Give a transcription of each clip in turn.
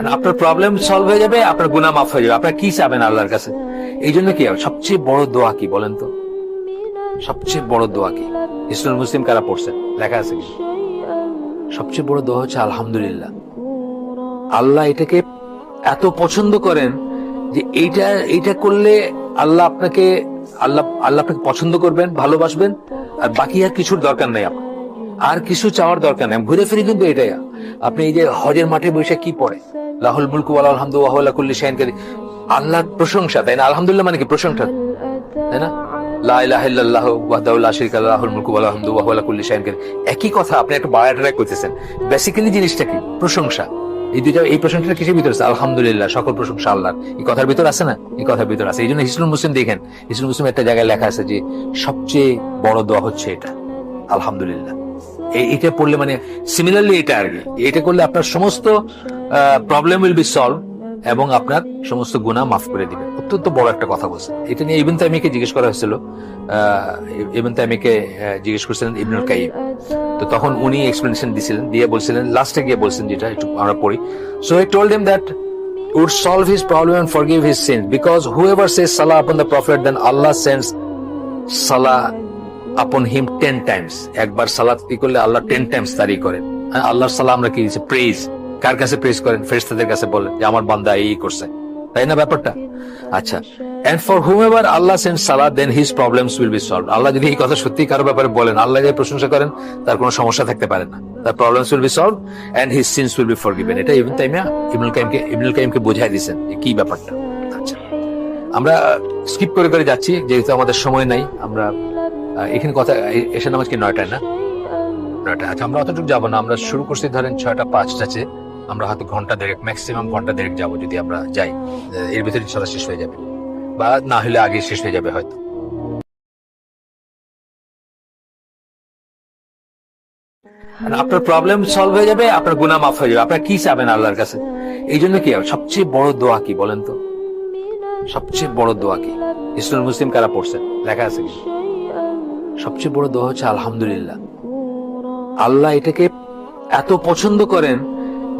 আপনার problem solve হয়ে যাবে, আপনার গুনাহ মাফ হয়ে যাবে। আপনার কি চাবেন আল্লাহর কাছে? এই জন্য কি সবচেয়ে বড় দোয়া কি বলেন তো? সবচেয়ে বড় দোয়া কি? ইসলাম মুসলিম কারা পড়ছেন লেখা আছে কি সবচেয়ে বড় দোয়া হচ্ছে আলহামদুলিল্লাহ। আল্লাহ এটাকে এত পছন্দ করেন যে এইটা এইটা করলে আল্লাহ আপনাকে, আল্লাহ আল্লাহ আপনাকে পছন্দ করবেন, ভালোবাসবেন, আর বাকি আর কিছুর দরকার নেই আপনার। আর কিছু চাওয়ার দরকার নেই। ঘুরে ফিরে কিন্তু এটাই আপনি এই যে হজের মাঠে বসে কি পড়ে? লাহুল মুলকু আল্লাহ আলহামদুল্লাহ কুল্লি শাহিনকারী আল্লাহর প্রশংসা, তাই না? আলহামদুলিল্লাহ মানে কি প্রশংসা? তাই না? একই কথা, আপনি জিনিসটা কি? প্রশংসা। এই এই কিসের ভিতরে আলহামদুলিল্লাহ, সকল প্রশংসা এই কথার ভিতর আছে না? এই কথার ভিতর আছে। এই জন্য দেখেন একটা জায়গায় লেখা আছে যে, সবচেয়ে বড় দোয়া হচ্ছে এটা। আলহামদুলিল্লাহ। এটা পড়লে মানে সিমিলারলি এটা আর কি। এটা করলে আপনার সমস্ত প্রবলেম উইল বি সলভ এবং আপনার সমস্ত গুনাহ মাফ করে দিবেন অত্যন্ত বড় একটা কথা বলছে এটা নিয়ে ইবন তাইমিকে জিজ্ঞেস করা হয়েছিল। ইবন তাইমিকে জিজ্ঞেস করছিলেন ইবনুল কাইম তো তখন উনি এক্সপ্লেনেশন দিছিলেন, দিয়ে বলছিলেন লাস্টে গিয়ে বলছেন যেটা, একটু আমরা পড়ি। So I told him that would solve his problem and forgive his sins because whoever says salah upon the prophet, then Allah sends salah upon him 10 times একবার সালাত কি করলে আল্লাহ টেন টাইমস তারি করেন। আল্লাহর সালাহ আমরা কি দিচ্ছি প্রেজ কার কাছে প্রেজ করেন? ফেরেশতাদের কাছে বলেন যে, আমার বান্দা এই করছে। তাই না ব্যাপারটা? আচ্ছা। And for whomever Allah send Salah then his problems will be solve আল্লাহ যদি এই কথা সত্যি কারও ব্যাপারে বলেন, আল্লাহ যে প্রশংসা করেন, তার কোনো সমস্যা থাকতে পারে না। তার problems will be solve and his sins will be forgiven এটা ইবন তাইমিয়া ইবনুল কাইমকে ইবনুল কাইমকে বোঝাই দিয়েছেন কি ব্যাপারটা। আচ্ছা। আমরা স্কিপ করে করে যাচ্ছি, যেহেতু আমাদের সময় নাই, আমরা এখানে কথা এসে নামাজ কি নয়টায় না? নয়টা আচ্ছা আমরা অতটুকু যাব না, আমরা শুরু করছি, ধরেন ছয়টা পাঁচটা চেয়ে আমরা হয়তো ঘণ্টা দেড়েক ম্যাক্সিমাম ঘণ্টা দেড়েক যাব যদি আমরা যাই। এর ভিতরে চলা শেষ হয়ে যাবে। বা না হলে আগে শেষ হয়ে যাবে হয়তো। আপনার প্রবলেম সলভ হয়ে যাবে, আপনার গুনাহ মাফ হয়ে যাবে। আপনার কি চাবেন আল্লাহর কাছে? এই জন্য কি, সবচেয়ে বড় দোয়া কি বলেন তো? সবচেয়ে বড় দোয়া কি? ইসলাম মুসলিম কারা পড়ছেন? লেখা আছে কি? সবচেয়ে বড় দোয়া হচ্ছে আলহামদুলিল্লাহ। আল্লাহ এটাকে এত পছন্দ করেন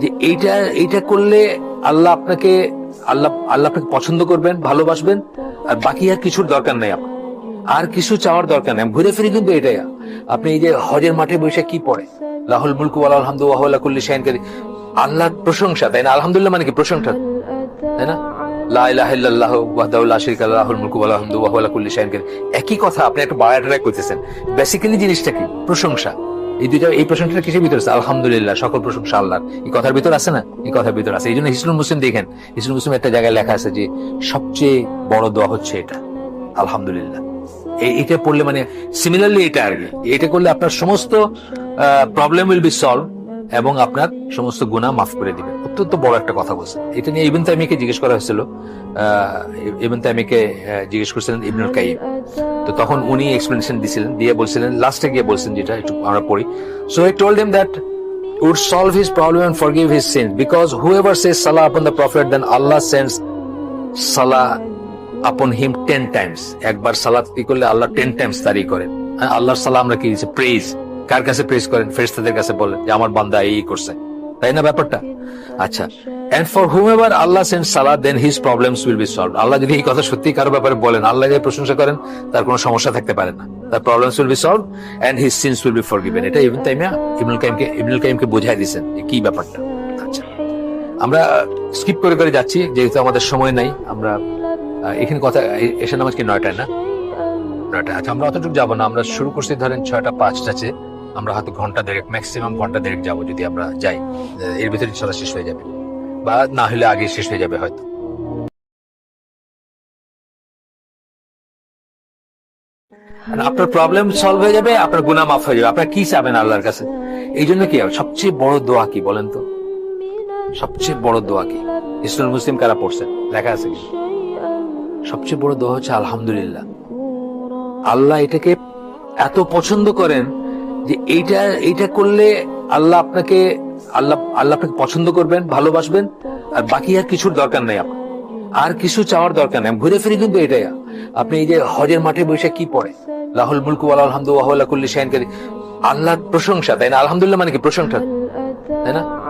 যে এইটা এইটা করলে আল্লাহ আপনাকে, আল্লাহ আল্লাহ আপনাকে পছন্দ করবেন, ভালোবাসবেন, আর বাকি আর কিছুর দরকার নেই আপনার আর কিছু চাওয়ার দরকার নেই। ঘুরে ফিরে কিন্তু এটাই। আপনি এই যে হজের মাঠে বসে কি পড়ে? লাহুল মুলকু ওয়া লাহুল হামদু ওয়া আলা কুল্লি শাইইন কাদির আল্লাহর প্রশংসা, তাই না? আলহামদুলিল্লাহ মানে কি? প্রশংসা। তাই না? এই আলহামদুলিল্লাহ, সকল প্রশংসা আল্লাহর। এই কথার ভিতর আছে না? এই কথার ভিতর আছে। এই জন্য হিসনুল মুসলিম দেখেন হিসনুল মুসলিম একটা জায়গায় লেখা আছে যে, সবচেয়ে বড় দোয়া হচ্ছে এটা। আলহামদুলিল্লাহ। এটা পড়লে মানে সিমিলারলি এটা আর কি। এটা করলে আপনার সমস্ত প্রবলেম উইল বি সলভ এবং আপনার সমস্ত গুনাহ মাফ করে দিবেন। অত্যন্ত বড় একটা কথা বলছে এটা নিয়ে ইবন তাইমিকে জিজ্ঞেস করা হয়েছিল। ইবন তাইমিকে জিজ্ঞেস করছিলেন ইবনুল কাইম। তো তখন উনি এক্সপ্লেনেশন দিছিলেন, দিয়ে বলছিলেন লাস্টে গিয়ে বলছেন যেটা, একটু আমরা পড়ি। So I told him that would solve his problem and forgive his sins because whoever says salah upon the prophet, then Allah sends salah upon him 10 times. একবার সালাত কি করলে? আল্লাহ 10 টাইমস তারি করেন। আল্লাহর সালাহ আমরা কি দিচ্ছি প্রেজ কার কাছে প্রেজ করেন? ফেরেশতাদের কাছে বলেন যে, আমার বান্দা এই করছে। তাই না ব্যাপারটা? আচ্ছা and for whomever Allah send Salah then his problems will be solve আল্লাহ যদি এই কথা সত্যি কারও ব্যাপারে বলেন, আল্লাহ যে প্রশংসা করেন, তার কোনো সমস্যা থাকতে পারে না। তার problems will be solve and his sins will be forgiven এটা ইবন তাইমিয়া ইবনুল কাইমকে ইবনুল কাইমকে বোঝাই দিয়েছেন কি ব্যাপারটা। আচ্ছা আমরা স্কিপ করে করে যাচ্ছি, যেহেতু আমাদের সময় নাই। আমরা এখানে কথা এসে নামাজ কি, নয়টায় না? নয়টা আচ্ছা আমরা অতটুকু যাব না। আমরা শুরু করছি, ধরেন ছয়টা পাঁচটা চেয়ে আমরা হয়তো ঘণ্টা দেড়েক ম্যাক্সিমাম ঘণ্টা দেড়েক যাব যদি আমরা যাই। এর ভিতরে চলা শেষ হয়ে যাবে। বা না হলে আগে শেষ হয়ে যাবে হয়তো। আপনার প্রবলেম সলভ হয়ে যাবে, আপনার গুনাহ মাফ হয়ে যাবে। আপনার কি চাবেন আল্লাহর কাছে? এই জন্য কি সবচেয়ে বড় দোয়া কি বলেন তো? সবচেয়ে বড় দোয়া কি? ইসলাম মুসলিম কারা পড়ছেন লেখা আছে কি? সবচেয়ে বড় দোয়া হচ্ছে আলহামদুলিল্লাহ। আল্লাহ এটাকে এত পছন্দ করেন যে এইটা এইটা করলে আল্লাহ আপনাকে, আল্লাহ আল্লাহ আপনাকে পছন্দ করবেন, ভালোবাসবেন, আর বাকি আর কিছুর দরকার নেই আপনার। আর কিছু চাওয়ার দরকার নেই। ঘুরে ফিরে কিন্তু এটাই। আপনি এই যে হজের মাঠে বসে কি পড়ে? লাহুল মুলকু হুয়া কুল্লি শাইইন কাদির আল্লাহর প্রশংসা, তাই না? আলহামদুলিল্লাহ মানে কি প্রশংসা? তাই না?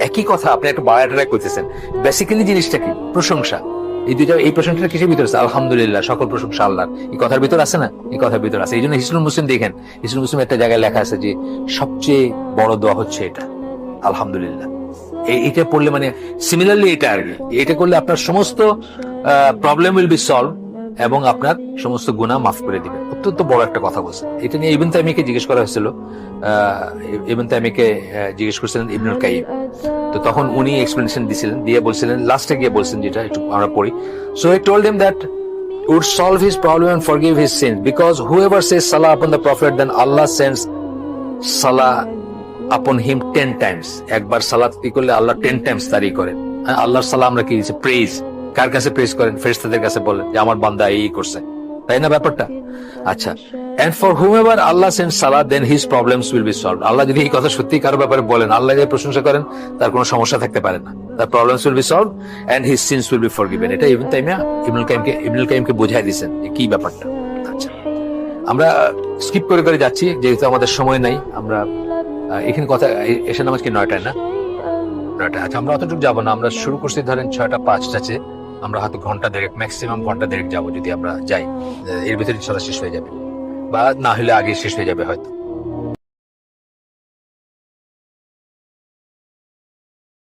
একই কথা আপনি একটা বায়াটারা করতেছেন বেসিক্যালি জিনিসটা কি? প্রশংসা। এই দুইটা এই প্রশংসাটা কিসের ভিতরে আছে? আলহামদুলিল্লাহ, সকল প্রশংসা আল্লাহর। এই কথার ভিতর আছে না? এই কথার ভিতর আছে। এই জন্য হিসনুল মুসলিম দেখেন, হিসনুল মুসলিম একটা জায়গায় লেখা আছে যে সবচেয়ে বড় দোয়া হচ্ছে এটা। আলহামদুলিল্লাহ। এটা পড়লে মানে সিমিলারলি এটা আর কি। এটা করলে আপনার সমস্ত প্রবলেম উইল বি সলভ এবং আপনার সমস্ত গুণা মাফ করে দিবে অত্যন্ত বড় একটা কথা বলছে এটা নিয়ে ইবন তাইমিকে জিজ্ঞেস করা হয়েছিল। ইবন তাইমিকে জিজ্ঞেস করছিলেন ইবনুল কাইম তো তখন উনি এক্সপ্লেনেশন দিছিলেন, দিয়ে বলছিলেন লাস্টে গিয়ে বলছেন যেটা একটু আমরা পড়ি। So I told him that would solve his problem and forgive his sins because whoever says salah upon the prophet, then Allah sends salah upon him 10 times একবার সালাত কি করলে আল্লাহ 10 টাইমস তারি করেন। আল্লাহর সালাহ আমরা কি দিচ্ছি প্রেজ কার কাছে প্রেজ করেন? ফেরেশতাদের কাছে বলেন যে, আমার বান্দা এই করছে। তাই না ব্যাপারটা? আচ্ছা। And for whomever Allah send Salah then his problems will be solve আল্লাহ যদি এই কথা সত্যি কারও ব্যাপারে বলেন, আল্লাহ যে প্রশংসা করেন, তার কোনো সমস্যা থাকতে পারে না। তার problems will be solve and his sins will be forgiven এটা ইবন তাইমিয়া ইবনুল কাইমকে ইবনুল কাইমকে বোঝাই দিয়েছেন কি ব্যাপারটা। আচ্ছা। আমরা স্কিপ করে করে যাচ্ছি, যেহেতু আমাদের সময় নাই, আমরা এখানে কথা এসে নামাজ কি নয়টায় না? নয়টা আচ্ছা আমরা অতটুকু যাব না, আমরা শুরু করছি ধরেন ছয়টা পাঁচটাতে আমরা হয়তো ঘণ্টা দেড়েক ম্যাক্সিমাম ঘণ্টা দেড়েক যাব যদি আমরা যাই। এর ভিতরে ইনশাল্লাহ শেষ হয়ে যাবে। বা না হলে আগে শেষ হয়ে যাবে হয়তো।